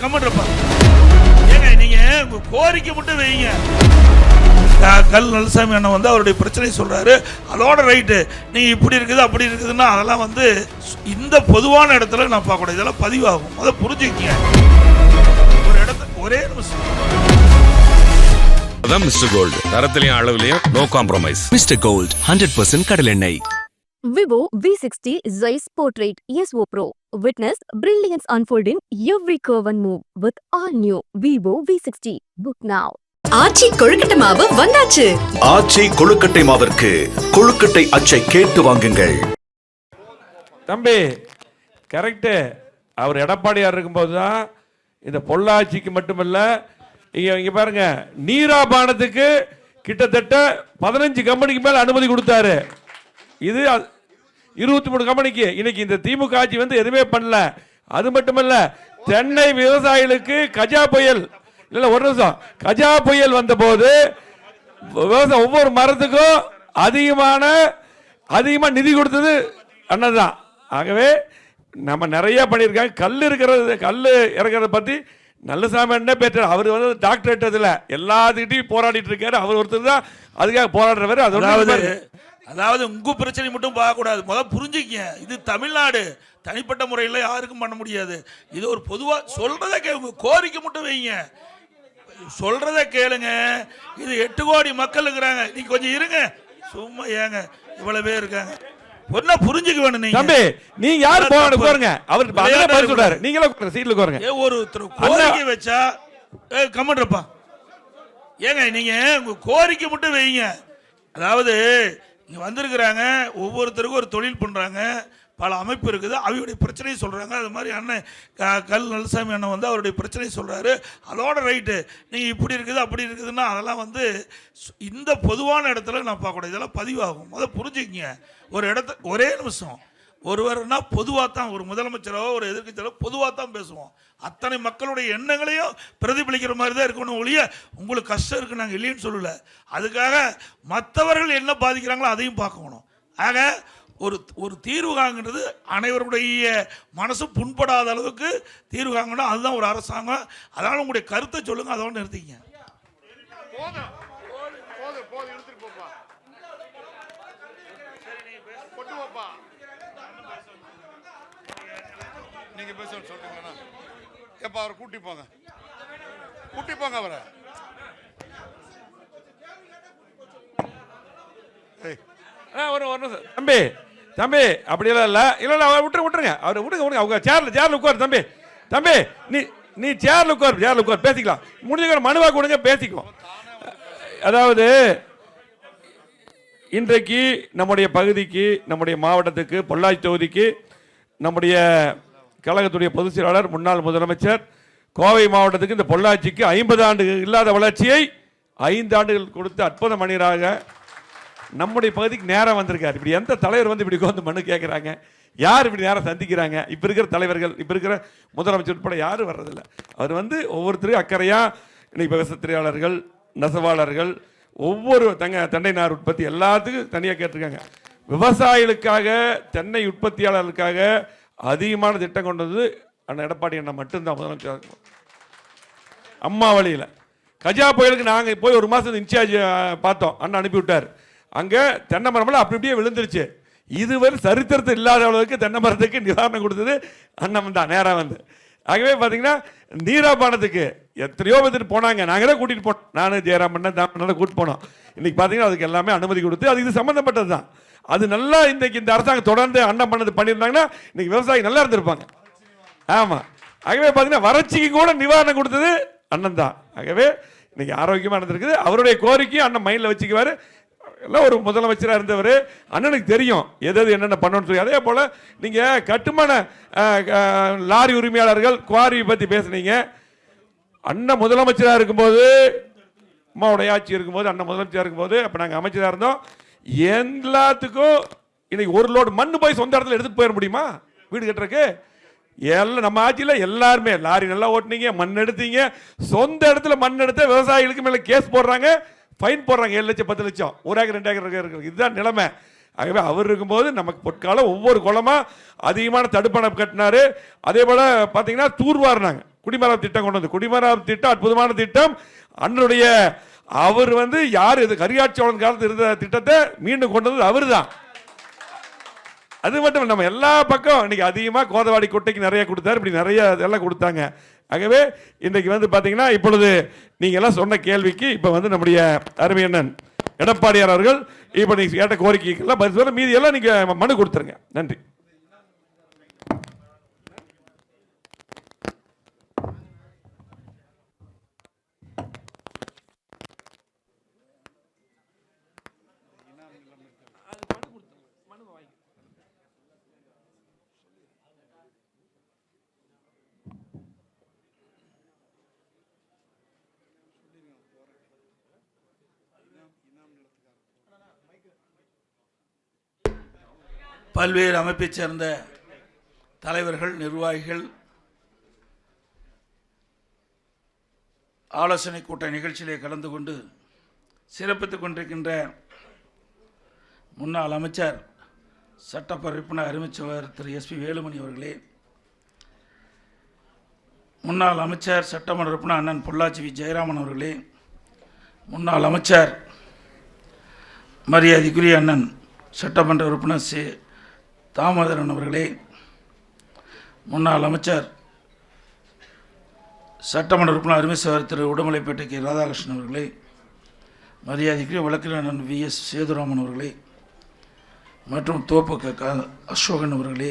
Comment இருப்பாங்க ஏங்க நீங்க உங்க கோரிக்கை மட்டும் வைங்க. கல் நல்லசாமி அண்ணன் வந்து அவருடைய பிரச்சனை சொல்றாரு. அதோட ரைட்டு. நீங்க இப்படி இருக்குது அப்படி இருக்குதுன்னா அதெல்லாம் வந்து இந்த பொதுவான இடத்துல நான் பார்க்கக்கூடாது. இதெல்லாம் பதிவாகும். அதை புரிஞ்சுக்கங்க. ஒரு இடத்த ஒரே நிமிஷம். அதான் மிஸ்டர் கோல்டு. தரத்திலையும் அளவுலையும் no compromise mister gold hundred percent கடலெண்ணெய் Vivo V60 Zeiss Portrait ESO Pro. Witness brilliance unfold in every curve and move with all new Vivo V60. Book now. Aachi கொழுக்கட்டை மாவு வந்தாச்சு ஆச்சி கொழுக்கட்டை மாவிற்கு கொழுக்கட்டை அச்சை கேட்டு வாங்குங்கள் தம்பி கரெக்டு அவர் எடப்பாடியார் இருக்கும்போது தான் இந்த பொள்ளாச்சிக்கு மட்டுமல்ல இங்கே இங்கே பாருங்க நீராபானத்துக்கு கிட்டத்தட்ட பதினஞ்சு கம்பெனிக்கு மேலே அனுமதி கொடுத்தாரு இது இருபத்தி மூணு கம்பெனிக்கு இன்னைக்கு இந்த திமுக ஆட்சி வந்து எதுவுமே பண்ணல. அது மட்டுமல்ல தென்னை விவசாயிகளுக்கு கஜா புயல். இல்ல ஒரு நிமிஷம். கஜா புயல் வந்தபோது விவசாயம் ஒவ்வொரு மரத்துக்கும் அதிகமான அதிகமாக நிதி கொடுத்தது அண்ணன் தான் ஆகவே நம்ம நிறைய பண்ணியிருக்காங்க. கல் இருக்கிறது கல் இறக்கிறத பற்றி நல்லசாமி அண்ணன் பேட்டார் அவர் வந்து டாக்டரேட் இதில் எல்லாத்துக்கிட்டையும் போராடிட்டு இருக்காரு. அவர் ஒருத்தர் தான் அதுக்காக போராடுறவர். அது ஒண்ணும் அதாவது பாரு. அதாவது உங்க பிரச்சனை மட்டும் பார்க்கக்கூடாது. முதல் புரிஞ்சுக்கங்க. இது தமிழ்நாடு. தனிப்பட்ட முறையில் யாருக்கும் பண்ண முடியாது. இது ஒரு பொதுவா சொல்றத கே உங்க கோரிக்கை மட்டும் வைங்க. சொல்றத கேளுங்க. இது எட்டு கோடி மக்கள் இருக்கிறாங்க நீங்க கொஞ்சம் இருங்க. சும்மா ஏங்க. இவ்வளவு பேர் இருக்காங்க. ஒன்னா புரிஞ்சுக்க வேணும் நீங்க. தம்பி நீங்க யார் தப்பு. போறங்க அவர் பதில் சொல்றாரு. உட்காருங்க, சீட்ல உட்காருங்க ஏ ஒருத்தர் கோரிக்கை வச்சா ஏ கமெண்ட் ஏங்க நீங்க உங்க கோரிக்கை மட்டும் வைங்க. அதாவது இங்கே வந்திருக்கிறாங்க ஒவ்வொருத்தருக்கும் ஒரு தொழில் பண்ணுறாங்க பல அமைப்பு இருக்குது அவங்களுடைய பிரச்சனையை சொல்கிறாங்க அது மாதிரி அண்ணன் க- கல் நல்லசாமி அண்ணன் வந்து அவருடைய பிரச்சனையை சொல்கிறாரு அதோட ரைட்டு நீங்கள் இப்படி இருக்குது அப்படி இருக்குதுன்னா அதெல்லாம் வந்து சு- இந்த பொதுவான இடத்துல நான் பார்க்கக்கூடாது. இதெல்லாம் பதிவாகும். அதை புரிஞ்சுக்கிங்க. ஒரு இடத்த ஒரே நிமிஷம். ஒருவர்னா பொதுவாக தான் ஒரு முதலமைச்சரோ ஒரு எதிர்கட்சியோ பொதுவாக தான் பேசுவோம். அத்தனை மக்களுடைய எண்ணங்களையும் பிரதிபலிக்கிற மாதிரி தான் இருக்கணும் ஒழிய உங்களுக்கு கஷ்டம் இருக்கு நாங்கள் இல்லைன்னு சொல்லலை. அதுக்காக மற்றவர்கள் என்ன பாதிக்கிறாங்களோ அதையும் பார்க்கணும். ஆக ஒரு ஒரு தீர்வுகாங்கிறது அனைவருடைய மனசு புண்படாத அளவுக்கு தீர்வு காங்கணும் அதுதான் ஒரு அரசாங்கம். அதனால் உங்களுடைய கருத்தை சொல்லுங்கள் அதோட நிறுத்திங்க பேச சொல்றீங்களா எப்ப அவரை கூட்டி போங்க. கூட்டி போங்க அவரை. ஏய். ஆ, ஒரு ஒரு நிமிஷம். தம்பி தம்பி அப்படியெல்லாம் இல்லை. இல்லை இல்லை அவரை விட்டுரு விட்டுருங்க. அவரை விடுங்க விடுங்க. அவங்க சேர்ல சேர்ல உட்காரு தம்பி. தம்பி நீ நீ சேர்ல உட்கார் சேர்ல உட்கார். பேசிக்கலாம். முடிஞ்ச மனுவா கொடுங்க பேசிக்குவோம். அதாவது இன்றைக்கு நம்முடைய பகுதிக்கு நம்முடைய மாவட்டத்துக்கு பொள்ளாச்சி தொகுதிக்கு நம்முடைய கழகத்துடைய பொதுச் செயலாளர் முன்னாள் முதலமைச்சர் கோவை மாவட்டத்துக்கு இந்த பொள்ளாச்சிக்கு ஐம்பது ஆண்டு இல்லாத வளர்ச்சியை ஐந்து ஆண்டுகள் கொடுத்து அற்புத மனிதராக நம்முடைய பகுதிக்கு நேரம் வந்திருக்கார். இப்படி எந்த தலைவர் வந்து இப்படி வந்து மனு கேட்குறாங்க யார் இப்படி நேரம் சந்திக்கிறாங்க? இப்போ இருக்கிற தலைவர்கள் இப்போ இருக்கிற முதலமைச்சர் உட்பட யாரும் வர்றதில்ல. அவர் வந்து ஒவ்வொருத்தரும் அக்கறையாக இன்னைக்கு விவசாயத்திரையாளர்கள் நெசவாளர்கள் ஒவ்வொரு தங்க தென்னை நார் உற்பத்தி எல்லாத்துக்கும் தனியாக கேட்டிருக்காங்க. விவசாயிகளுக்காக தென்னை உற்பத்தியாளர்களுக்காக அதிகமான திட்டம் கொண்டு வந்து அண்ணன் எடப்பாடி அண்ணன் மட்டும்தான். முதலமைச்சர். அம்மா வழியில். கஜா புயலுக்கு நாங்கள் போய் ஒரு மாதம் இன்சார்ஜ் பார்த்தோம். அண்ணன் அனுப்பிவிட்டார். அங்கே தென்னை மரமெல்லாம் அப்படி அப்படியே விழுந்துருச்சு. இதுவரை சரித்திரத்தை இல்லாத அளவுக்கு தென்னை மரத்துக்கு நிவாரணம் கொடுத்தது அண்ணன் தான் நேராக வந்து. ஆகவே பார்த்தீங்கன்னா நீராபானத்துக்கு எத்தனையோ வந்துட்டு போனாங்க. நாங்கள் தான் கூட்டிகிட்டு போனோம். நானும் ஜெயராமண்ணன் தான் கூட்டிட்டு போனோம். இன்றைக்கி பார்த்தீங்கன்னா அதுக்கு எல்லாமே அனுமதி கொடுத்து அது இது சம்மந்தப்பட்டது தான் அது நல்லா இன்றைக்கு இந்த அரசாங்கம் தொடர்ந்து அண்ணன் பண்ணது பண்ணியிருந்தாங்கன்னா இன்றைக்கி விவசாயி நல்லா இருந்திருப்பாங்க. ஆமாம் ஆகவே பார்த்தீங்கன்னா வறட்சிக்கு கூட நிவாரணம் கொடுத்தது அண்ணன் தான். ஆகவே இன்றைக்கி ஆரோக்கியமாக இருந்திருக்குது அவருடைய கோரிக்கையும் அண்ணன் மைண்டில் வச்சுக்குவார். எல்லாம் ஒரு முதலமைச்சராக இருந்தவர். அண்ணனுக்கு தெரியும் எது எது என்னென்ன பண்ணணும்னு சொல்லி. அதே போல் நீங்கள் கட்டுமான லாரி உரிமையாளர்கள் குவாரி பற்றி பேசுனீங்க. அண்ணன் முதலமைச்சராக இருக்கும்போது அம்மாவுடைய ஆட்சி இருக்கும்போது அண்ணன் முதலமைச்சராக இருக்கும்போது அப்போ நாங்கள் அமைச்சராக இருந்தோம். எல்லாத்துக்கும் இன்னைக்கு ஒரு லோடு மண் போய் சொந்த இடத்துல எடுத்துகிட்டு போயிட முடியுமா? வீடு கட்டுறதுக்கு? எல்லாம் நம்ம ஆட்சியில் எல்லாருமே லாரி நல்லா ஓட்டுனீங்க மண் எடுத்தீங்க. சொந்த இடத்துல மண் எடுத்த விவசாயிகளுக்கு மேலே கேஸ் போடுறாங்க ஃபைன் போடுறாங்க ஏழு லட்சம் பத்து லட்சம். ஒரு ஏக்கர் ரெண்டு ஏக்கர் இருக்கு இதுதான் நிலைமை. ஆகவே அவர் இருக்கும்போது நமக்கு பொற்காலம் ஒவ்வொரு குளமாக அதிகமான தடுப்பணம் கட்டினார். அதே போல் பார்த்தீங்கன்னா தூர்வாரினாங்க. குடிமராமத்து திட்டம் கொண்டு வந்து குடிமராமத்து திட்டம் அற்புதமான திட்டம். அண்ணனுடைய அவர் வந்து யார் இது கரியாட்சியோழன் காலத்தில் இருந்த திட்டத்தை மீண்டும் கொண்டு வந்தது அவர் தான் அது மட்டும் நம்ம எல்லா பக்கம் இன்னைக்கு அதிகமாக கோதவாடி குட்டைக்கு நிறைய கொடுத்தாரு இப்படி நிறைய இதெல்லாம் கொடுத்தாங்க. ஆகவே இன்றைக்கு வந்து பார்த்தீங்கன்னா இப்பொழுது நீங்கள் எல்லாம் சொன்ன கேள்விக்கு இப்போ வந்து நம்முடைய அருமையண்ணன் எடப்பாடியார் அவர்கள் இப்போ நீங்கள் கேட்ட கோரிக்கைக்கெல்லாம் பதில் சொல்ல மீதி எல்லாம் மனு கொடுத்துருங்க. நன்றி. பல்வேறு அமைப்பைச் சேர்ந்த தலைவர்கள் நிர்வாகிகள் ஆலோசனை கூட்ட நிகழ்ச்சியிலே கலந்து கொண்டு சிறப்பித்துக் கொண்டிருக்கின்ற முன்னாள் அமைச்சர் சட்டப்ப உறுப்பினர் அருமைச்சவர் திரு. எஸ்பி வேலுமணி அவர்களே முன்னாள் அமைச்சர் சட்டமன்ற உறுப்பினர் அண்ணன் பொள்ளாச்சி வி. ஜெயராமன் அவர்களே முன்னாள் அமைச்சர் மரியாதைக்குரிய அண்ணன் சட்டமன்ற உறுப்பினர் சி தாமோதரன் அவர்களே முன்னாள் அமைச்சர் சட்டமன்ற உறுப்பினர் அருமேஸ்வரர் திரு உடுமலைப்பேட்டை கே ராதாகிருஷ்ணன் அவர்களே மரியாதைக்குரிய வழக்கறிஞர் வி. எஸ். சேதுராமன் அவர்களே மற்றும் தோப்பு க. அசோகன் அவர்களே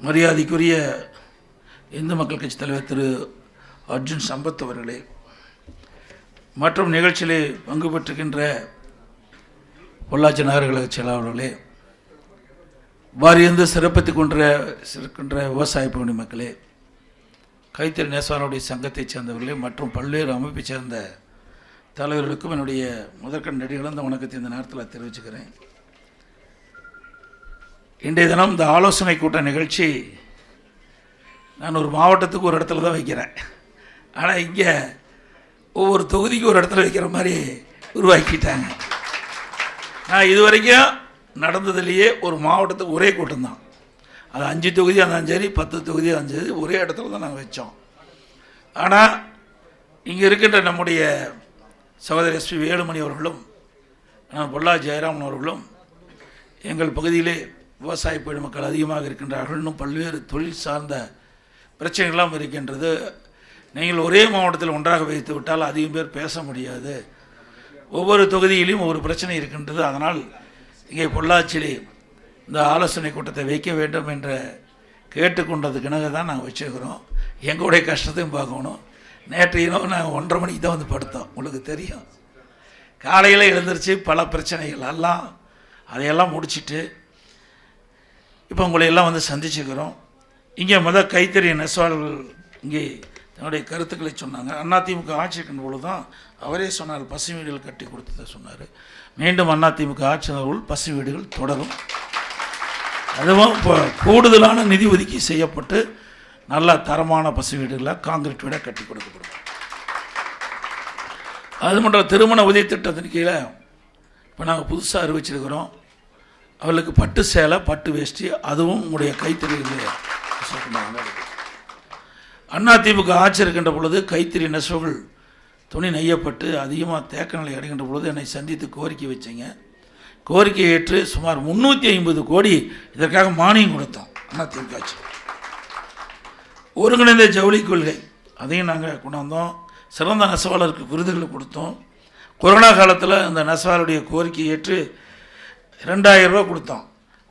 மரியாதைக்குரிய இந்து மக்கள் கட்சி தலைவர் திரு அர்ஜுன் சம்பத் அவர்களே மற்றும் நிகழ்ச்சியிலே பங்கு பெற்றுகின்ற பொள்ளாச்சி நகரகழக செயலாளர்களே வாரியந்து சிறப்பித்து கொன்ற இருக்கின்ற விவசாய பகுதி மக்களே கைத்தறி நேசவானுடைய சங்கத்தைச் சேர்ந்தவர்களே மற்றும் பல்வேறு அமைப்பைச் சேர்ந்த தலைவர்களுக்கும் என்னுடைய முதற்கண் நடிகளந்த வணக்கத்தை இந்த நேரத்தில் தெரிவிச்சுக்கிறேன். இன்றைய தினம் இந்த ஆலோசனை கூட்ட நிகழ்ச்சி நான் ஒரு மாவட்டத்துக்கு ஒரு இடத்துல தான் வைக்கிறேன். ஆனால் இங்கே ஒவ்வொரு தொகுதிக்கு ஒரு இடத்துல வைக்கிற மாதிரி உருவாக்கிட்டாங்க. நான் இது வரைக்கும் நடந்ததுலேயே ஒரு மாவட்டத்துக்கு ஒரே கூட்டம் தான் அது அஞ்சு தொகுதியாக இருந்தாலும் சரி பத்து தொகுதியாக இருந்தாலும் சரி ஒரே இடத்துல தான் நாங்கள் வச்சோம். ஆனால் இங்கே இருக்கின்ற நம்முடைய சகோதரி எஸ்பி வேலுமணி அவர்களும் பொல்லா ஜெயராமன் அவர்களும் எங்கள் பகுதியிலே விவசாய மக்கள் அதிகமாக இருக்கின்றார்கள். இன்னும் பல்வேறு தொழில் சார்ந்த பிரச்சனைகளாம் இருக்கின்றது. நீங்கள் ஒரே மாவட்டத்தில் ஒன்றாக வைத்து விட்டால் அதிகம் பேர் பேச முடியாது. ஒவ்வொரு தொகுதியிலும் ஒவ்வொரு பிரச்சனை இருக்கின்றது. அதனால் இங்கே பொள்ளாச்சியிலே இந்த ஆலோசனை கூட்டத்தை வைக்க வேண்டும் என்ற கேட்டுக்கொண்டதுக்கிணங்க தான் நாங்கள் வச்சுருக்கிறோம். எங்களுடைய கஷ்டத்தையும் பார்க்கணும். நேற்று இரவு நாங்கள் ஒன்றரை மணிக்கு தான் வந்து படுத்தோம். உங்களுக்கு தெரியும். காலையில் எழுந்திரிச்சு பல பிரச்சனைகள் எல்லாம் அதையெல்லாம் முடிச்சிட்டு இப்போ உங்களை எல்லாம் வந்து சந்திச்சுக்கிறோம். இங்கே முதல் கைத்தறி நெசவாளர்கள் இங்கே தன்னுடைய கருத்துக்களை சொன்னாங்க. அதிமுக ஆட்சி பொழுது தான் அவரே சொன்னார் பசுமைகள் கட்டி கொடுத்ததை சொன்னார். மீண்டும் அதிமுக ஆட்சி அவர்கள் பசு வீடுகள் தொடரும். அதுவும் இப்போ கூடுதலான நிதி ஒதுக்கி செய்யப்பட்டு நல்ல தரமான பசு வீடுகளாக காங்கிரீட் வீடாக கட்டி கொடுக்கப்படும். அது மட்டும் திருமண உதவி திட்டத்தின் கீழே இப்போ நாங்கள் புதுசாக அறிவிச்சிருக்கிறோம். அவளுக்கு பட்டு சேலை பட்டு வேஷ்டி அதுவும் உங்களுடைய கைத்தறியில் திமுக ஆட்சி இருக்கின்ற பொழுது கைத்தறி நெசவுகள் துணி நெய்யப்பட்டு அதிகமாக தேக்க நிலை அடைகின்ற பொழுது என்னை சந்தித்து கோரிக்கை வச்சிங்க. கோரிக்கை ஏற்று சுமார் முந்நூற்றி ஐம்பது கோடி இதற்காக மானியம் கொடுத்தோம். அதிமுக ஆட்சி ஒருங்கிணைந்த ஜவுளி கொள்கை. அதையும் நாங்கள் கொண்டாந்தோம். சிறந்த நெசவாளருக்கு விருதுகளை கொடுத்தோம். கொரோனா காலத்தில் அந்த நெசவாளருடைய கோரிக்கை ஏற்று ரெண்டாயிரரூபா கொடுத்தோம்.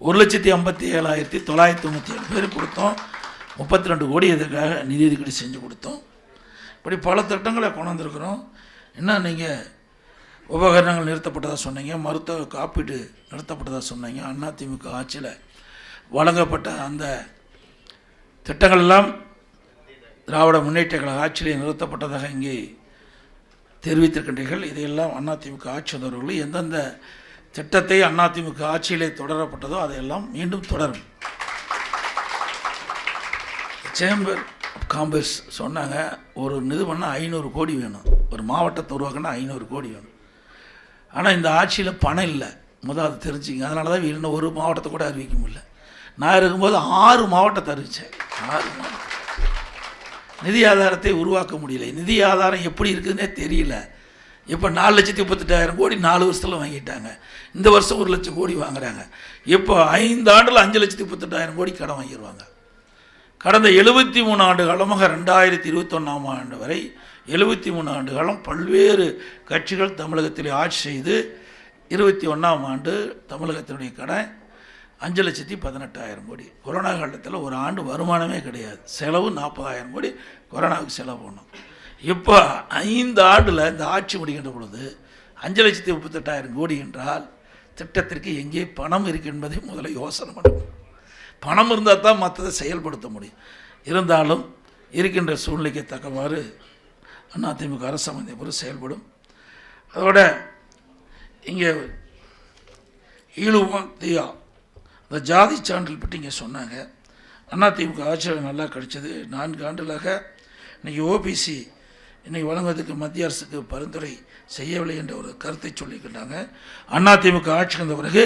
ஒரு லட்சத்தி ஐம்பத்தி ஏழாயிரத்தி தொள்ளாயிரத்தி தொண்ணூற்றி ஏழு பேர் கொடுத்தோம். முப்பத்தி ரெண்டு கோடி இதற்காக நிதி ஒதுக்கீடு செஞ்சு கொடுத்தோம். இப்படி பல திட்டங்களை கொண்டு வந்திருக்கிறோம் என்ன நீங்கள் உபகரணங்கள் நிறுத்தப்பட்டதாக சொன்னீங்க மருத்துவ காப்பீடு நிறுத்தப்பட்டதாக சொன்னீங்க அதிமுக ஆட்சியில் வழங்கப்பட்ட அந்த திட்டங்கள் எல்லாம் திராவிட முன்னேற்ற கழக ஆட்சியிலே நிறுத்தப்பட்டதாக இங்கே தெரிவித்திருக்கின்றீர்கள். இதையெல்லாம் அதிமுக ஆட்சி வந்தவர்கள் எந்தெந்த திட்டத்தை அதிமுக ஆட்சியிலே தொடரப்பட்டதோ அதையெல்லாம் மீண்டும் தொடரும். சேம்பர் காம்பஸ் சொன்னாங்க ஒரு நிறுவனம் ஐநூறு கோடி வேணும். ஒரு மாவட்டத்தை உருவாக்கினா ஐநூறு கோடி வேணும். ஆனால் இந்த ஆட்சியில் பணம் இல்லை. முதல் அதை தெரிஞ்சுங்க. அதனால தான் இன்னும் ஒரு மாவட்டத்தை கூட அறிவிக்க முடியல. நான் இருக்கும்போது ஆறு மாவட்டத்தை அறிவித்தேன் ஆறு மாவட்டம் நிதி ஆதாரத்தை உருவாக்க முடியல. நிதி ஆதாரம் எப்படி இருக்குதுன்னே தெரியல. இப்போ நாலு லட்சத்தி முப்பத்தெட்டாயிரம் கோடி நாலு வருஷத்தில் வாங்கிட்டாங்க. இந்த வருஷம் ஒரு லட்சம் கோடி வாங்குறாங்க. இப்போ ஐந்து ஆண்டில் அஞ்சு லட்சத்தி முப்பத்தெட்டாயிரம் கோடி கடன் வாங்கிடுவாங்க கடந்த எழுபத்தி மூணு ஆண்டு காலமாக ரெண்டாயிரத்தி இருபத்தொன்னாம் ஆண்டு வரை எழுபத்தி மூணு ஆண்டு காலம் பல்வேறு கட்சிகள் தமிழகத்தில் ஆட்சி செய்து இருபத்தி ஒன்றாம் ஆண்டு தமிழகத்தினுடைய கடன் அஞ்சு லட்சத்தி பதினெட்டாயிரம் கோடி. கொரோனா காலத்தில் ஒரு ஆண்டு வருமானமே கிடையாது. செலவு நாற்பதாயிரம் கோடி கொரோனாவுக்கு செலவு பண்ணோம். இப்போ ஐந்து ஆண்டில் இந்த ஆட்சி முடிகின்ற பொழுது அஞ்சு லட்சத்தி முப்பத்தெட்டாயிரம் கோடி என்றால் திட்டத்திற்கு எங்கே பணம் இருக்கு என்பதை முதல்ல யோசனை பண்ணணும் பணம் இருந்தால் தான் மற்றதை செயல்படுத்த முடியும். இருந்தாலும் இருக்கின்ற சூழ்நிலைக்கு தக்கவாறு அதிமுக அரசாங்கம் பொறுத்து செயல்படும். அதோட இங்கே ஈழுவம் தியா அந்த ஜாதி சான்றிதழ் பற்றி இங்கே சொன்னாங்க. அதிமுக ஆட்சியில் நல்லா கிடைச்சது நான்கு ஆண்டுகளாக இன்றைக்கி ஓபிசி இன்னைக்கு வழங்குவதற்கு மத்திய அரசுக்கு பரிந்துரை செய்யவில்லை என்ற ஒரு கருத்தை சொல்லிக்கிட்டாங்க அதிமுக ஆட்சி வந்த பிறகு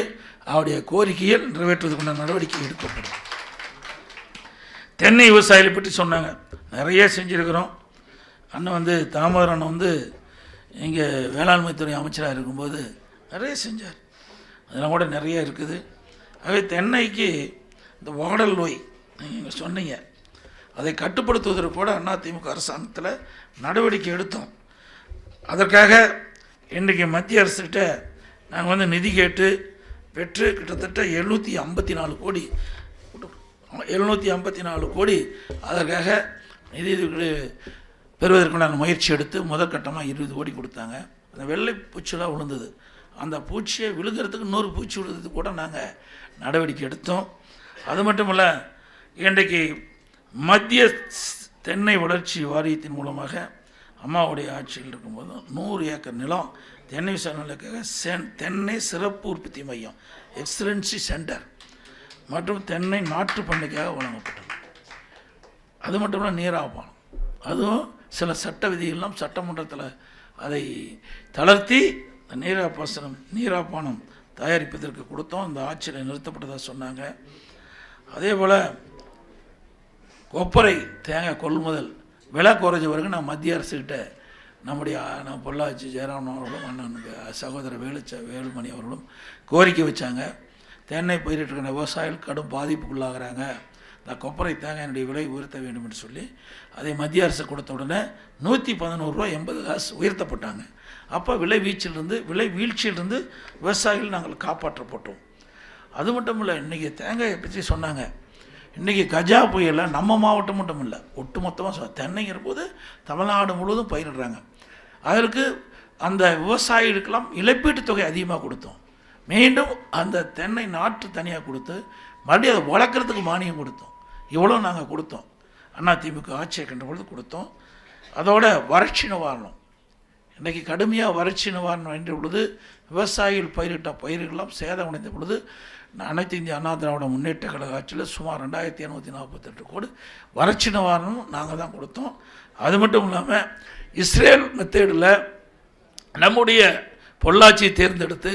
அவருடைய கோரிக்கையில் நிறைவேற்றுவதற்கான நடவடிக்கை எடுக்கப்படும். தென்னை விவசாயிகளை பற்றி சொன்னாங்க. நிறைய செஞ்சுருக்கிறோம். அண்ணன் வந்து தாமோதரன் அண்ணன் வந்து இங்கே வேளாண்மைத்துறை அமைச்சராக இருக்கும்போது நிறைய செஞ்சார். அதெல்லாம் கூட நிறைய இருக்குது. ஆகவே தென்னைக்கு இந்த வாடல் நோய் நீங்கள் சொன்னீங்க. அதை கட்டுப்படுத்துவதற்கு கூட அதிமுக அரசாங்கத்தில் நடவடிக்கை எடுத்தோம். அதற்காக இன்றைக்கு மத்திய அரசுகிட்ட நாங்கள் வந்து நிதி கேட்டு பெற்று கிட்டத்தட்ட எழுநூற்றி ஐம்பத்தி நாலு கோடி எழுநூற்றி ஐம்பத்தி நாலு கோடி அதற்காக நிதி பெறுவதற்குண்டான முயற்சி எடுத்து முதற்கட்டமாக இருபது கோடி கொடுத்தாங்க. அந்த வெள்ளை பூச்சிலாம் விழுந்தது. அந்த பூச்சியை விழுகிறதுக்கு இன்னொரு பூச்சி விழுந்தது கூட நாங்கள் நடவடிக்கை எடுத்தோம். அது மட்டும் இல்லை இன்றைக்கு மத்திய ஸ்- தென்னை வளர்ச்சி வாரியத்தின் மூலமாக அம்மாவுடைய ஆட்சியில் இருக்கும்போது நூறு ஏக்கர் நிலம் தென்னை விசாரணைக்காக சென் தென்னை சிறப்பு உற்பத்தி மையம் எக்ஸலன்சி சென்டர் மற்றும் தென்னை நாட்டு பண்ணைக்காக வழங்கப்பட்டது. அது மட்டும் இல்லை நீராபானம் அதுவும் சில சட்ட விதிகள்லாம் சட்டமன்றத்தில் அதை தளர்த்தி இந்த நீராப்பாசனம் நீராப்பானம் தயாரிப்பதற்கு கொடுத்தோம். அந்த ஆட்சியில் நிறுத்தப்பட்டதாக சொன்னாங்க. அதே போல் கொப்பரை தேங்காய் கொள்முதல் விலை குறைஞ்ச வரைக்கும் நான் மத்திய அரசுக்கிட்ட நம்முடைய நான் நம்ம பொள்ளாச்சி ஜெயராமன் அவர்களும் அண்ணனுக்கு சகோதரர் வேலுச்ச வேலுமணி அவர்களும் கோரிக்கை வச்சாங்க. தென்னை பயிரிட்டிருக்கிற விவசாயிகள் கடும் பாதிப்புக்குள்ளாகிறாங்க. இந்த கொப்பரை தேங்காயினுடைய விலை உயர்த்த வேண்டும் என்று சொல்லி அதை மத்திய அரசு கொடுத்த உடனே நூற்றி பதினோருவா எண்பது காசு உயர்த்தப்பட்டாங்க. அப்போ விலை வீழ்ச்சியிலிருந்து விலை வீழ்ச்சியிலிருந்து விவசாயிகள் நாங்கள் காப்பாற்றப்பட்டோம். அது மட்டும் இல்லை இன்றைக்கி தேங்காயை பற்றி சொன்னாங்க. இன்றைக்கி கஜா புயலில் நம்ம மாவட்டம் மட்டும் இல்லை ஒட்டு மொத்தமாக தென்னைங்கிற போது தமிழ்நாடு முழுவதும் பயிரிடுறாங்க. அதற்கு அந்த விவசாயிகளுக்கெல்லாம் இழப்பீட்டுத் தொகை அதிகமாக கொடுத்தோம். மீண்டும் அந்த தென்னை நாற்று தனியாக கொடுத்து மறுபடியும் அதை வளர்க்குறதுக்கு மானியம் கொடுத்தோம். இவ்வளோ நாங்கள் கொடுத்தோம். அதிமுக ஆட்சியை கண்ட பொழுது கொடுத்தோம். அதோட வறட்சி நிவாரணம். இன்றைக்கி கடுமையாக வறட்சி நிவாரணம் என்ற பொழுது விவசாயிகள் பயிரிட்ட பயிர்களெல்லாம் சேதமடைந்த பொழுது அனைத்து இந்திய அண்ணா திராவிட முன்னேற்ற கழக ஆட்சியில் சுமார் ரெண்டாயிரத்தி இரநூத்தி நாற்பத்தெட்டு கோடி வறட்சி நிவாரணம் நாங்கள் தான் கொடுத்தோம். அது மட்டும் இல்லாமல் இஸ்ரேல் மெத்தேடில் நம்முடைய பொள்ளாச்சியை தேர்ந்தெடுத்து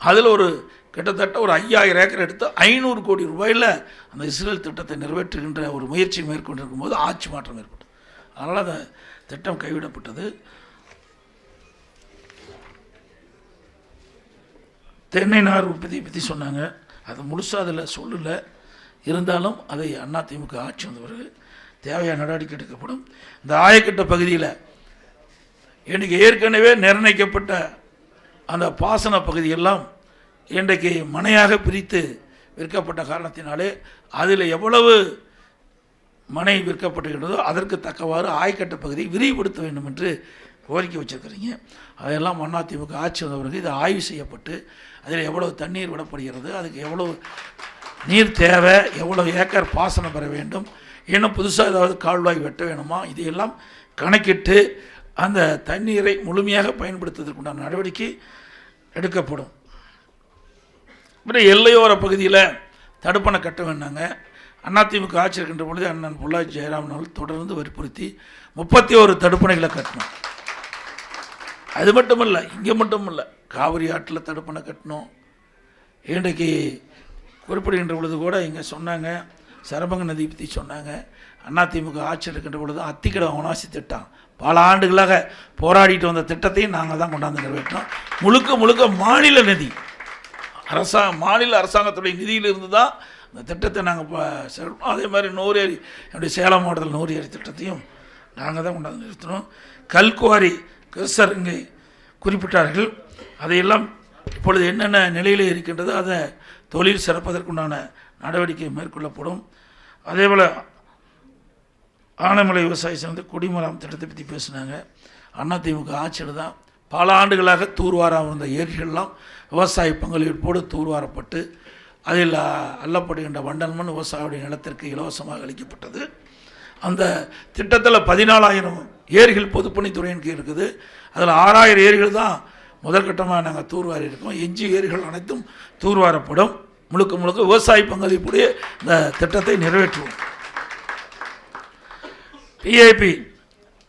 அதில் ஒரு கிட்டத்தட்ட ஒரு ஐயாயிரம் ஏக்கர் எடுத்து ஐநூறு கோடி ரூபாயில் அந்த இஸ்ரேல் திட்டத்தை நிறைவேற்றுகின்ற ஒரு முயற்சி மேற்கொண்டிருக்கும் போது ஆட்சி மாற்றம் ஏற்பட்டது. அதனால் அந்த திட்டம் கைவிடப்பட்டது. தென்னை நார் உற்பத்தியை பற்றி சொன்னாங்க. அது முழுசாக அதில் சொல்லலை. இருந்தாலும் அதை அண்ணா திமுக ஆட்சி வந்த பிறகு தேவையான நடவடிக்கை எடுக்கப்படும். இந்த ஆயக்கட்ட பகுதியில் இன்றைக்கு ஏற்கனவே நிர்ணயிக்கப்பட்ட அந்த பாசன பகுதியெல்லாம் இன்றைக்கு மனையாக பிரித்து விற்கப்பட்ட காரணத்தினாலே அதில் எவ்வளவு மனை விற்கப்பட்டுகின்றதோ அதற்கு தக்கவாறு ஆயக்கட்ட பகுதியை விரிவுபடுத்த வேண்டும் என்று கோரிக்கை வச்சுருக்கிறீங்க. அதையெல்லாம் அதிமுக ஆட்சி வந்த பிறகு இது ஆய்வு செய்யப்பட்டு அதில் எவ்வளவு தண்ணீர் விடப்படுகிறது அதுக்கு எவ்வளவு நீர் தேவை எவ்வளோ ஏக்கர் பாசனம் பெற வேண்டும் இன்னும் புதுசாக ஏதாவது கால்வாய் வெட்ட வேணுமா இதையெல்லாம் கணக்கிட்டு அந்த தண்ணீரை முழுமையாக பயன்படுத்துவதற்குண்டான நடவடிக்கை எடுக்கப்படும். அப்புறம் எல்லையோர பகுதியில் தடுப்பணை கட்ட வேண்டாங்க. அதிமுக ஆட்சி இருக்கின்ற பொழுது அண்ணன் பொள்ளாச்சி ஜெயராமன் அவர்கள் தொடர்ந்து வற்புறுத்தி முப்பத்தி ஒரு தடுப்பணைகளை கட்டணும். அது மட்டும் இல்லை இங்கே மட்டும் இல்லை காவிரி ஆற்றில் தடுப்பணை கட்டணும். இன்றைக்கு குறிப்பிடுகின்ற பொழுது கூட இங்கே சொன்னாங்க சரபங்க நதி பற்றி சொன்னாங்க. அதிமுக ஆட்சி இருக்கின்ற பொழுது அத்திக்கடை அவனாசி திட்டம். பல ஆண்டுகளாக போராடிட்டு வந்த திட்டத்தையும் நாங்கள் தான் கொண்டாந்து நிறைவேற்றோம். முழுக்க முழுக்க மாநில நிதி. அரசாங்க மாநில அரசாங்கத்துடைய நிதியிலிருந்து தான் இந்த திட்டத்தை நாங்கள் இப்போ அதே மாதிரி நூறேரி என்னுடைய சேலம் மாவட்டத்தில் நூறேரி திட்டத்தையும் நாங்கள் தான் கொண்டாந்து நிறுத்தினோம். கல்குவாரி கிறிஸ்தர் இங்கே குறிப்பிட்டார்கள். அதையெல்லாம் இப்பொழுது என்னென்ன நிலையில் இருக்கின்றதோ அதை தொழில் சிறப்பதற்குண்டான நடவடிக்கை மேற்கொள்ளப்படும். அதேபோல் ஆனைமலை விவசாயி சேர்ந்து குடிமரம் திட்டத்தை பற்றி பேசினாங்க. அதிமுக ஆட்சியில் தான் பல ஆண்டுகளாக தூர்வாராக இருந்த ஏரிகள்லாம் விவசாய பங்களிப்போடு தூர்வாரப்பட்டு அதில் அள்ளப்படுகின்ற வண்டன்மண் விவசாயியுடைய நிலத்திற்கு இலவசமாக அளிக்கப்பட்டது. அந்த திட்டத்தில் பதினாலாயிரம் ஏரிகள் பொதுப்பணித்துறையின் கீழ் இருக்குது. அதில் ஆறாயிரம் ஏரிகள் தான் முதற்கட்டமாக நாங்கள் தூர்வாரி இருக்கோம். எஞ்சி ஏரிகள் அனைத்தும் தூர்வாரப்படும். முழுக்க முழுக்க விவசாய பங்களிப்புடைய இந்த திட்டத்தை நிறைவேற்றுவோம். பிஏபி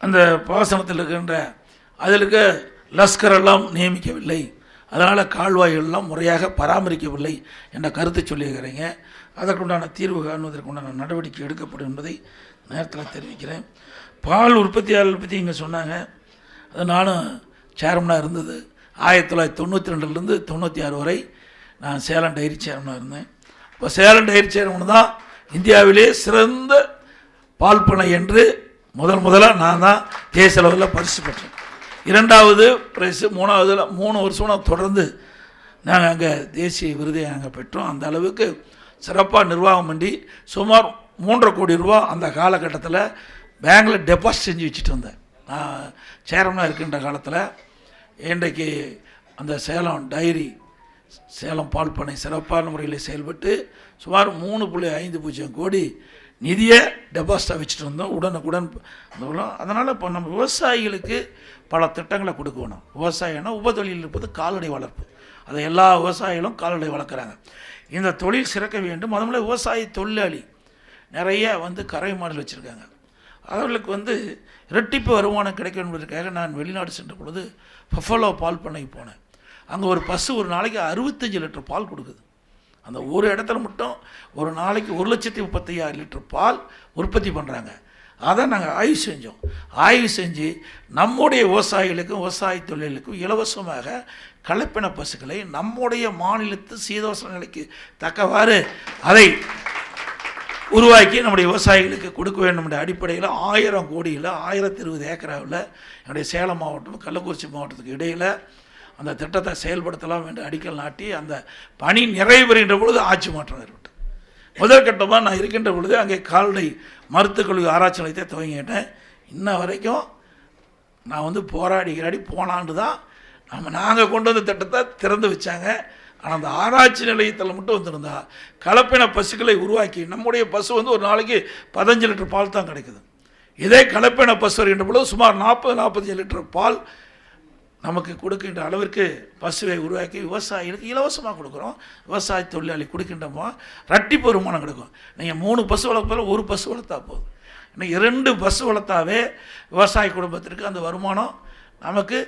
அந்த பாசனத்தில் இருக்கின்ற அதில் இருக்க லஸ்கர் எல்லாம் நியமிக்கவில்லை. அதனால் கால்வாய்கள்லாம் முறையாக பராமரிக்கவில்லை என்ற கருத்தை சொல்லியிருக்கிறீங்க. அதற்குண்டான தீர்வு காணுவதற்குண்டான நடவடிக்கை எடுக்கப்படும் என்பதை நேரத்தில் தெரிவிக்கிறேன். பால் உற்பத்தியாளர் பற்றி இங்கே சொன்னாங்க. அது நானும் சேர்மனாக இருந்தது. ஆயிரத்தி தொள்ளாயிரத்தி தொண்ணூற்றி ரெண்டுலேருந்து தொண்ணூற்றி ஆறு வரை நான் சேலம் டைரி சேர்மனாக இருந்தேன். இப்போ சேலம் டைரி சேர்மன் தான் இந்தியாவிலே சிறந்த பால் பண்ணை என்று முதல் முதலாக நான் தான் தேசிய அளவில் பரிசு பெற்றேன். இரண்டாவது பிரைஸு மூணாவது மூணு வருஷம் நான் தொடர்ந்து நாங்கள் அங்கே தேசிய விருதை நாங்கள் பெற்றோம். அந்த அளவுக்கு சிறப்பாக நிர்வாகம் பண்ணி சுமார் மூன்றரை கோடி ரூபா அந்த காலகட்டத்தில் பேங்கில் டெபாசிட் செஞ்சு வச்சுட்டு வந்தேன். நான் சேர்மனாக இருக்கின்ற காலத்தில் இன்றைக்கு அந்த சேலம் டைரி சேலம் பால் பண்ணை சிறப்பான முறையில் செயல்பட்டு சுமார் மூணு புள்ளி ஐந்து பூஜ்ஜியம் கோடி நிதியை டெபாசிட்டாக வச்சுட்டு இருந்தோம் உடனுக்குடன் அதனால் இப்போ நம்ம விவசாயிகளுக்கு பல திட்டங்களை கொடுக்கணும். விவசாயம்னா உபதொழில் இருப்பது கால்நடை வளர்ப்பு. அதை எல்லா விவசாயிகளும் கால்நடை வளர்க்குறாங்க. இந்த தொழில் சிறக்க வேண்டும். அது விவசாய தொழிலாளி நிறைய வந்து கரை மாடல் வச்சுருக்காங்க. அவர்களுக்கு வந்து இரட்டிப்பு வருமானம் கிடைக்கும் என்பதற்காக நான் வெளிநாடு சென்ற பொழுது பஃபலோ பால் பண்ணைக்கு போனேன். அங்கே ஒரு பசு ஒரு நாளைக்கு அறுபத்தஞ்சு லிட்டர் பால் கொடுக்குது. அந்த ஒரு இடத்துல மட்டும் ஒரு நாளைக்கு ஒரு லட்சத்தி முப்பத்தையாயிரம் லிட்டர் பால் உற்பத்தி பண்ணுறாங்க அதை நாங்கள் ஆய்வு செஞ்சோம். ஆய்வு செஞ்சு நம்முடைய விவசாயிகளுக்கும் விவசாய தொழிலுக்கும் இலவசமாக கலப்பின பசுக்களை நம்முடைய மாநிலத்து சீதோஷண நிலைக்கு தக்கவாறு அதை உருவாக்கி நம்முடைய விவசாயிகளுக்கு கொடுக்க வேண்டும் என்ற அடிப்படையில் ஆயிரம் கோடியில் ஆயிரத்தி இருபது ஏக்கராவில் என்னுடைய சேலம் மாவட்டம் கள்ளக்குறிச்சி மாவட்டத்துக்கு இடையில் அந்த திட்டத்தை செயல்படுத்தலாம் என்று அடிக்கல் நாட்டி அந்த பணி நிறைவேறுகின்ற பொழுது ஆட்சி மாற்றம் ஏற்பட்டது. முதற்கட்டமாக நான் இருக்கின்ற பொழுது அங்கே கால்நடை மருத்துவக் கல்வி ஆராய்ச்சி நிலையத்தை துவங்கிட்டேன். இன்ன வரைக்கும் நான் வந்து போராடி கிராடி போனாண்டு தான் நம்ம நாங்கள் கொண்டு வந்த திட்டத்தை திறந்து வச்சாங்க. ஆனால் அந்த ஆராய்ச்சி நிலையத்தில் மட்டும் வந்திருந்தா கலப்பின பசுக்களை உருவாக்கி நம்முடைய பசு வந்து ஒரு நாளைக்கு பதினஞ்சு லிட்டர் பால் தான் கிடைக்குது. இதே கலப்பின பசு வருகின்ற பொழுது சுமார் நாற்பது நாற்பத்தஞ்சு லிட்டர் பால் நமக்கு கொடுக்கின்ற அளவிற்கு பசுவை உருவாக்கி விவசாயிகளுக்கு இலவசமாக கொடுக்குறோம். விவசாய தொழிலாளி கொடுக்கின்றோமோ ரட்டிப்பு வருமானம் கிடைக்கும். நீங்கள் மூணு பசு வளர்ப்பதில் ஒரு பசு வளர்த்தா போதும். இன்னைக்கு இரண்டு பசு வளர்த்தாவே விவசாய குடும்பத்திற்கு அந்த வருமானம் நமக்கு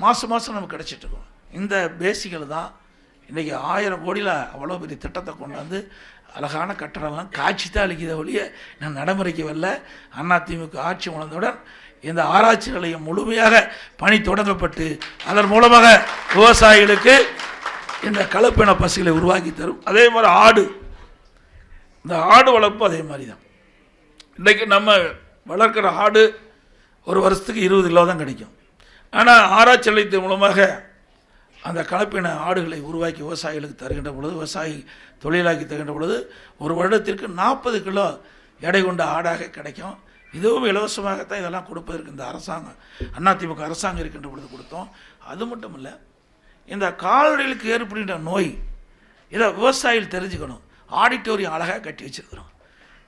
மாதம் மாதம் நமக்கு கிடைச்சிட்டு இருக்கும். இந்த பேசிக்கில் தான் இன்றைக்கி ஆயிரம் கோடியில் அவ்வளோ பெரிய திட்டத்தை கொண்டாந்து அழகான கட்டடம்லாம் காட்சி தான் அளிக்கிறத ஒழிய நான் நடைமுறைக்கு வரல. அதிமுக ஆட்சி உணர்ந்தவுடன் இந்த ஆராய்ச்சி நிலையம் முழுமையாக பணி தொடங்கப்பட்டு அதன் மூலமாக விவசாயிகளுக்கு இந்த கலப்பின பசுகளை உருவாக்கி தரும். அதே மாதிரி ஆடு. இந்த ஆடு வளர்ப்பு அதே மாதிரி தான் இன்றைக்கி நம்ம வளர்க்குற ஆடு ஒரு வருஷத்துக்கு இருபது கிலோ தான் கிடைக்கும். ஆனால் ஆராய்ச்சி நிலையத்தின் மூலமாக அந்த கலப்பின ஆடுகளை உருவாக்கி விவசாயிகளுக்கு தருகின்ற பொழுது விவசாயி தொழிலாக்கி தருகின்ற பொழுது ஒரு வருடத்திற்கு நாற்பது கிலோ எடை கொண்ட ஆடாக கிடைக்கும். இதுவும் இலவசமாகத்தான் இதெல்லாம் கொடுப்பதற்கு இந்த அரசாங்கம் அதிமுக அரசாங்கம் இருக்கின்ற பொழுது கொடுத்தோம். அது மட்டும் இல்லை இந்த கால்நடைகளுக்கு ஏற்படுகின்ற நோய் இதை விவசாயிகள் தெரிஞ்சுக்கணும். ஆடிட்டோரியம் அழகாக கட்டி வச்சிருக்கிறோம்.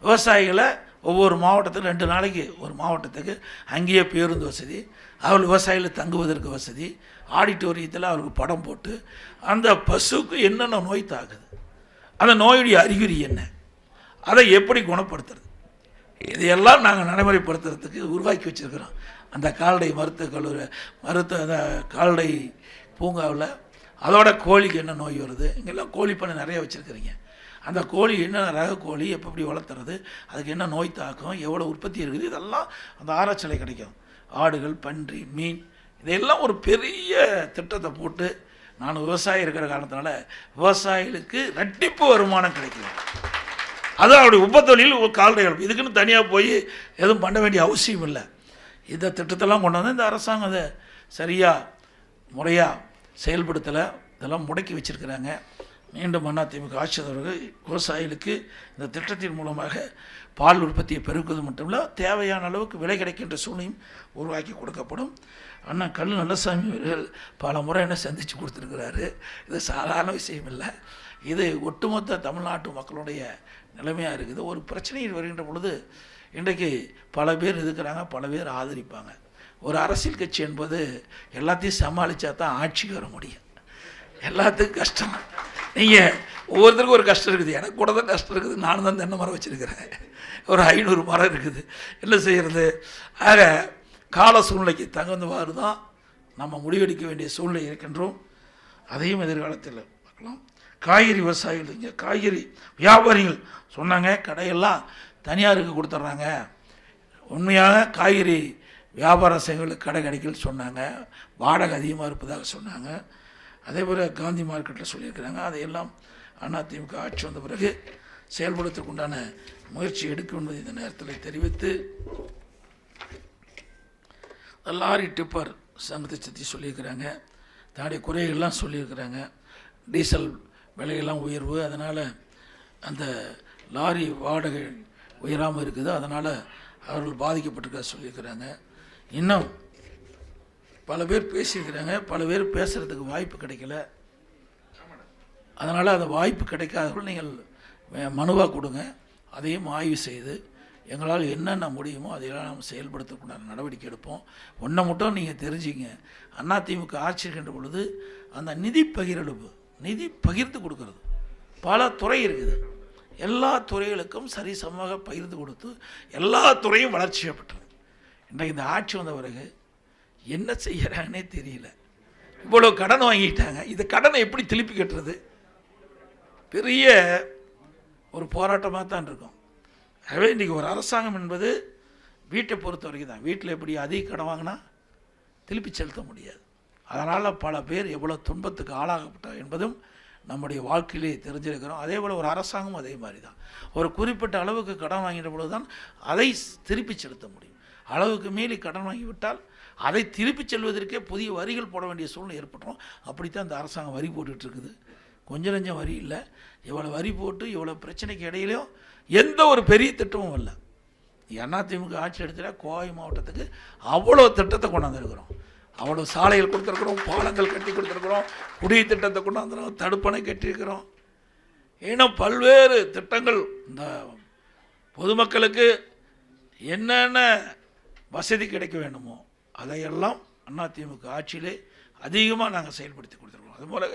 விவசாயிகளை ஒவ்வொரு மாவட்டத்தில் ரெண்டு நாளைக்கு ஒரு மாவட்டத்துக்கு அங்கேயே பேருந்து வசதி அவள் விவசாயிகள் தங்குவதற்கு வசதி ஆடிட்டோரியத்தில் அவருக்கு படம் போட்டு அந்த பசுக்கு என்னென்ன நோய் தாக்குது அந்த நோயுடைய அறிகுறி என்ன அதை எப்படி குணப்படுத்துறது? இதையெல்லாம் நாங்கள் நடைமுறைப்படுத்துறதுக்கு உருவாக்கி வச்சுருக்கிறோம். அந்த கால்நடை மருத்துவ கல்லூரி மருத்துவ அந்த கால்நடை பூங்காவில் அதோட கோழிக்கு என்ன நோய் வருது இங்கெல்லாம் கோழி பண்ணை நிறைய வச்சுருக்கிறீங்க. அந்த கோழி என்ன ரக கோழி எப்போ எப்படி வளர்த்துறது அதுக்கு என்ன நோய் தாக்கம் எவ்வளோ உற்பத்தி இருக்குது இதெல்லாம் அந்த ஆராய்ச்சியில் கிடைக்கும். ஆடுகள் பன்றி மீன் இதெல்லாம் ஒரு பெரிய திட்டத்தை போட்டு நான் விவசாயி இருக்கிற காரணத்தினால விவசாயிகளுக்கு ரெட்டிப்பு வருமானம் கிடைக்கும் அதுவும் அவருடைய உபத்தொழில் ஒரு கால்நடை வளர்ப்பு. இதுக்குன்னு தனியாக போய் எதுவும் பண்ண வேண்டிய அவசியம் இல்லை. இந்த திட்டத்தெல்லாம் கொண்டு வந்து இந்த அரசாங்கம் அதை சரியாக முறையாக செயல்படுத்தலை. இதெல்லாம் முடக்கி வச்சுருக்கிறாங்க. மீண்டும் அதிமுக ஆட்சி வந்தவர்கள் விவசாயிகளுக்கு இந்த திட்டத்தின் மூலமாக பால் உற்பத்தியை பெருக்குவது மட்டுமில்ல தேவையான அளவுக்கு விலை கிடைக்கின்ற சூழ்நிலையும் உருவாக்கி கொடுக்கப்படும். அண்ணா கல் நல்லசாமி அவர்கள் பல முறை என்ன சந்தித்து கொடுத்துருக்கிறாரு. இது சாதாரண விஷயம் இல்லை. இது ஒட்டுமொத்த தமிழ்நாட்டு மக்களுடைய நிலைமையாக இருக்குது. ஒரு பிரச்சனையில் வருகின்ற பொழுது இன்றைக்கு பல பேர் இருக்கிறாங்க பல பேர் ஆதரிப்பாங்க. ஒரு அரசியல் கட்சி என்பது எல்லாத்தையும் சமாளித்தா தான் ஆட்சிக்கு வர முடியும். எல்லாத்துக்கும் கஷ்டம். நீங்கள் ஒவ்வொருத்தருக்கும் ஒரு கஷ்டம் இருக்குது. எனக்கு கூட தான் கஷ்டம் இருக்குது. நானும் தான் தென்னை மரம் வச்சுருக்கிறேன். ஒரு ஐநூறு மரம் இருக்குது. என்ன செய்கிறது ஆக கால சூழ்நிலைக்கு தகுந்தவாறு தான் நம்ம முடிவெடுக்க வேண்டிய சூழ்நிலை இருக்கின்றோம். அதையும் எதிர்காலத்தில் பார்க்கலாம். காய்கறி விவசாயிகள் இங்கே காய்கறி வியாபாரிகள் சொன்னாங்க கடையெல்லாம் தனியாருக்கு கொடுத்துட்றாங்க. உண்மையாக காய்கறி வியாபார செய்வர்களுக்கு கடை கிடைக்கல சொன்னாங்க. வாடகை அதிகமாக இருப்பதாக சொன்னாங்க. அதே போல் காந்தி மார்க்கெட்டில் சொல்லியிருக்கிறாங்க. அதையெல்லாம் அதிமுக ஆட்சி வந்த பிறகு செயல்படுத்துக்கு உண்டான முயற்சி எடுக்கும் என்பதை இந்த நேரத்தில் தெரிவித்து லாரி டிப்பர் சங்கத்தை சுற்றி சொல்லியிருக்கிறாங்க. தன்னுடைய குறைகள்லாம் சொல்லியிருக்கிறாங்க. டீசல் விலையெல்லாம் உயர்வு. அதனால் அந்த லாரி வாடகை உயராமல் இருக்குது. அதனால் அவர்கள் பாதிக்கப்பட்டிருக்க சொல்லியிருக்கிறாங்க. இன்னும் பல பேர் பேசியிருக்கிறாங்க பல பேர் பேசுகிறதுக்கு வாய்ப்பு கிடைக்கல. அதனால் அந்த வாய்ப்பு கிடைக்காதவர்கள் நீங்கள் மனுவாக கொடுங்க. அதையும் ஆய்வு செய்து எங்களால் என்னென்ன முடியுமோ அதையெல்லாம் நாம் செயல்படுத்தக்கூடாது நடவடிக்கை எடுப்போம். ஒன்றை மட்டும் நீங்கள் தெரிஞ்சுங்க அதிமுக ஆட்சி இருக்கின்ற பொழுது அந்த நிதி பகிரெடுப்பு நிதி பகிர்ந்து கொடுக்கறது. பல துறை இருக்குது. எல்லா துறைகளுக்கும் சரிசமமாக பகிர்ந்து கொடுத்து எல்லா துறையும் வளர்ச்சி செய்யப்பட்டது இன்றைக்கு இந்த ஆட்சி வந்த பிறகு என்ன செய்கிறாங்கன்னே தெரியல. இவ்வளோ கடன் வாங்கிட்டாங்க. இந்த கடனை எப்படி திருப்பி கட்டுறது? பெரிய ஒரு போராட்டமாக தான் இருக்கும். ஆகவே இன்றைக்கி ஒரு அரசாங்கம் என்பது வீட்டை பொறுத்த வரைக்கும் தான். வீட்டில் எப்படி அதிக கடன் வாங்கினா திருப்பி செலுத்த முடியாது. அதனால் பல பேர் எவ்வளோ துன்பத்துக்கு ஆளாகப்பட்டார் என்பதும் நம்முடைய வாழ்க்கையிலே தெரிஞ்சிருக்கிறோம். அதே போல் ஒரு அரசாங்கமும் அதே மாதிரி தான். ஒரு குறிப்பிட்ட அளவுக்கு கடன் வாங்கின பொழுது தான் அதை திருப்பி செலுத்த முடியும். அளவுக்கு மீறி கடன் வாங்கிவிட்டால் அதை திருப்பி செல்வதற்கே புதிய வரிகள் போட வேண்டிய சூழ்நிலை ஏற்பட்டுரும் அப்படித்தான் இந்த அரசாங்கம் வரி போட்டுட்ருக்குது. கொஞ்சம் நஞ்சம் வரி இல்லை. இவ்வளோ வரி போட்டு இவ்வளோ பிரச்சனைக்கு இடையிலையும் எந்த ஒரு பெரிய திட்டமும் இல்லை. அதிமுக ஆட்சி எடுத்துட்டா கோவை மாவட்டத்துக்கு அவ்வளோ திட்டத்தை கொண்டாந்துருக்கிறோம் அவ்வளோ சாலைகள் கொடுத்துருக்குறோம் பாலங்கள் கட்டி கொடுத்துருக்குறோம் குடி திட்டத்தை கொண்டாந்துருக்கோம் தடுப்பணை கட்டியிருக்கிறோம். இன்னும் பல்வேறு திட்டங்கள் இந்த பொதுமக்களுக்கு என்னென்ன வசதி கிடைக்க வேண்டுமோ அதையெல்லாம் அதிமுக ஆட்சியிலே அதிகமாக நாங்கள் செயல்படுத்தி கொடுத்துருக்கோம். அதுபோல்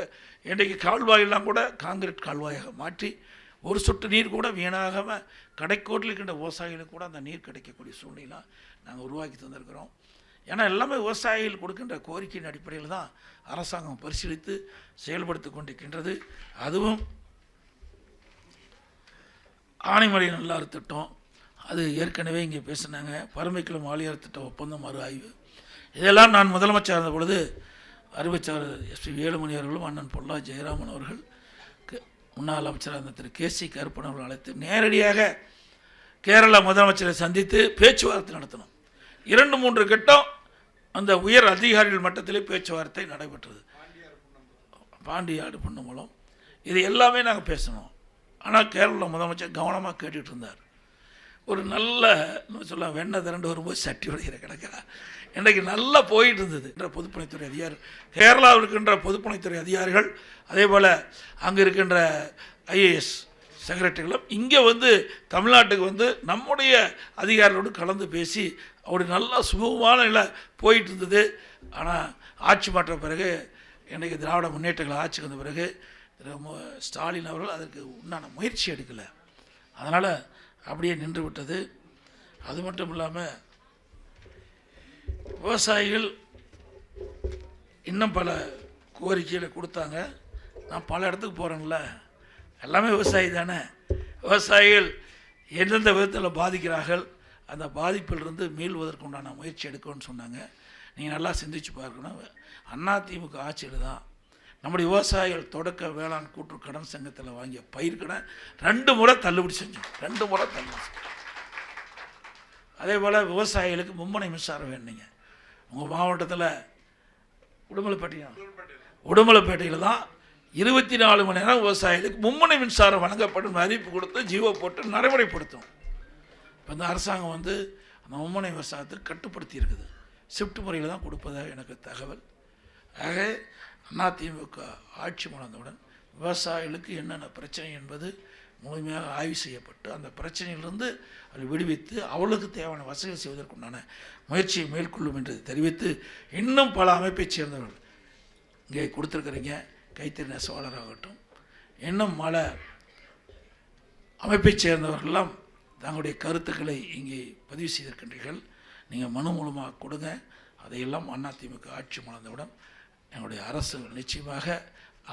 இன்றைக்கு கால்வாயெல்லாம் கூட காங்கிரீட் கால்வாயாக மாற்றி ஒரு சொட்டு நீர் கூட வீணாகாமல் கடைக்கோட்டில் இருக்கின்ற விவசாயிகளுக்கு கூட அந்த நீர் கிடைக்கக்கூடிய சூழ்நிலாம் நாங்கள் உருவாக்கி தந்திருக்கிறோம். ஏன்னா எல்லாமே விவசாயிகள் கொடுக்கின்ற கோரிக்கையின் அடிப்படையில் தான் அரசாங்கம் பரிசீலித்து செயல்படுத்தி கொண்டிருக்கின்றது. அதுவும் ஆனைமலை நல்லாறு திட்டம் அது ஏற்கனவே இங்கே பேசினாங்க. பரமைக்குளம் ஆலியார் திட்டம் ஒப்பந்தம் மறு ஆய்வு. இதெல்லாம் நான் முதலமைச்சர் இருந்த பொழுது அறிவிச்சார் எஸ்பி வேலுமணி அவர்களும் அண்ணன் பொல்லா ஜெயராமன் அவர்கள் முன்னாள் அமைச்சராக இருந்த திரு கே சி கருப்பன் அவர்கள் அழைத்து நேரடியாக கேரள முதலமைச்சரை சந்தித்து பேச்சுவார்த்தை நடத்தணும். இரண்டு மூன்று கட்டம் அந்த உயர் அதிகாரிகள் மட்டத்திலே பேச்சுவார்த்தை நடைபெற்றது. பாண்டியாடு பொண்ணு மூலம். இது எல்லாமே நாங்கள் பேசணும். ஆனால் கேரள முதலமைச்சர் கவனமாக கேட்டுகிட்டு இருந்தார். ஒரு நல்ல சொல்ல வெண்ணை திரண்டு வரும்போது சட்டி உடைகிற கிடக்கிறார் இன்றைக்கு நல்லா போயிட்டு இருந்தது என்ற பொதுப்பணித்துறை அதிகாரி கேரளாவில் இருக்கின்ற பொதுப்பணித்துறை அதிகாரிகள் அதே போல் அங்கே இருக்கின்ற ஐஏஎஸ் செக்ரட்டரிகளும் இங்கே வந்து தமிழ்நாட்டுக்கு வந்து நம்முடைய அதிகாரிகளோடு கலந்து பேசி அப்படி நல்லா சுமூகமான நிலை போயிட்டு இருந்தது ஆனால் ஆட்சி மாற்ற பிறகு இன்றைக்கு திராவிட முன்னேற்றங்கள் ஆட்சிக்கு வந்த பிறகு ஸ்டாலின் அவர்கள் அதற்கு உண்டான முயற்சி எடுக்கலை. அதனால் அப்படியே நின்று விட்டது. அது மட்டும் இல்லாமல் விவசாயிகள் இன்னும் பல கோரிக்கைகளை கொடுத்தாங்க. நான் பல இடத்துக்கு போகிறேன்ல எல்லாமே விவசாயி தானே. விவசாயிகள் எந்தெந்த விதத்தில் பாதிக்கிறார்கள் அந்த பாதிப்பிலிருந்து மீள்வதற்கு உண்டான முயற்சி எடுக்கணும்னு சொன்னாங்க. நீங்கள் நல்லா சிந்திச்சு பார்க்கணும். அதிமுக ஆட்சியில் தான் நம்முடைய விவசாயிகள் தொடக்க வேளாண் கூட்டு கடன் சங்கத்தில் வாங்கிய பயிர்க்கடன் ரெண்டு முறை தள்ளுபடி செஞ்சோம். ரெண்டு முறை தள்ளுபடி செஞ்சோம். அதே போல் விவசாயிகளுக்கு மும்முனை மின்சாரம் வேணுங்க உங்கள் மாவட்டத்தில் உடுமலைப்பேட்டையா? உடுமலைப்பேட்டையில் தான் இருபத்தி நாலு மணி நேரம் விவசாயிகளுக்கு மும்முனை மின்சாரம் வழங்கப்படும் அறிவிப்பு கொடுத்து ஜீவோ போட்டு நடைமுறைப்படுத்தும். இப்போ இந்த அரசாங்கம் வந்து அந்த மும்முனை விவசாயத்தை கட்டுப்படுத்தி இருக்குது. ஷிஃப்ட் முறையில் தான் கொடுப்பதாக எனக்கு தகவல். ஆக அதிமுக ஆட்சி முழந்தவுடன் விவசாயிகளுக்கு என்னென்ன பிரச்சனை என்பது முழுமையாக ஆய்வு செய்யப்பட்டு அந்த பிரச்சனையிலிருந்து அதை விடுவித்து அவளுக்கு தேவையான வசதிகள் செய்வதற்குண்டான முயற்சியை மேற்கொள்ளும் என்று தெரிவித்து இன்னும் பல அமைப்பைச் சேர்ந்தவர்கள் இங்கே கொடுத்துருக்குறீங்க. கைத்தறி நெசவாளராகட்டும் இன்னும் பல அமைப்பைச் சேர்ந்தவர்கள்லாம் தங்களுடைய கருத்துக்களை இங்கே பதிவு செய்திருக்கின்றீர்கள். நீங்கள் மனு மூலமாக கொடுங்க. அதையெல்லாம் அதிமுக ஆட்சி மலர்ந்தவுடன் எங்களுடைய அரசு நிச்சயமாக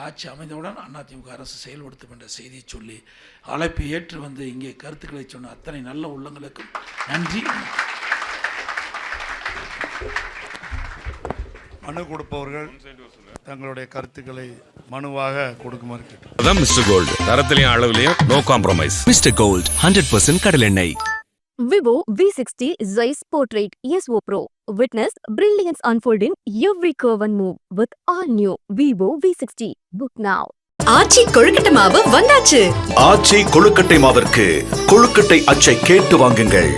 ஆட்சி அமைந்தவுடன் அதிமுக அரசு செயல்படுத்தும் என்ற செய்தியை சொல்லி அழைப்பை ஏற்று வந்து இங்கே கருத்துக்களை சொன்ன அத்தனை நல்ல உள்ளங்களுக்கும் நன்றி மனு கொடுப்பவர்கள் தங்களுடைய கருத்துக்களை மனுவாக கொடுக்குமாறு கேட்டு அதான் மிஸ்டர் கோல்டு தரத்திலையும் அளவுலையும் நோ காம்ப்ரமைஸ் Mr. Gold 100% கடலெண்ணெய் Vivo V60 Zeiss Portrait ESO Pro. Witness brilliance unfold in every curve and move with all new Vivo V60. Book now. Aachi கொழுக்கட்டை மாவு வந்தாச்சு ஆச்சி கொழுக்கட்டை மாவிற்கு கொழுக்கட்டை அச்சை கேட்டு வாங்குங்கள்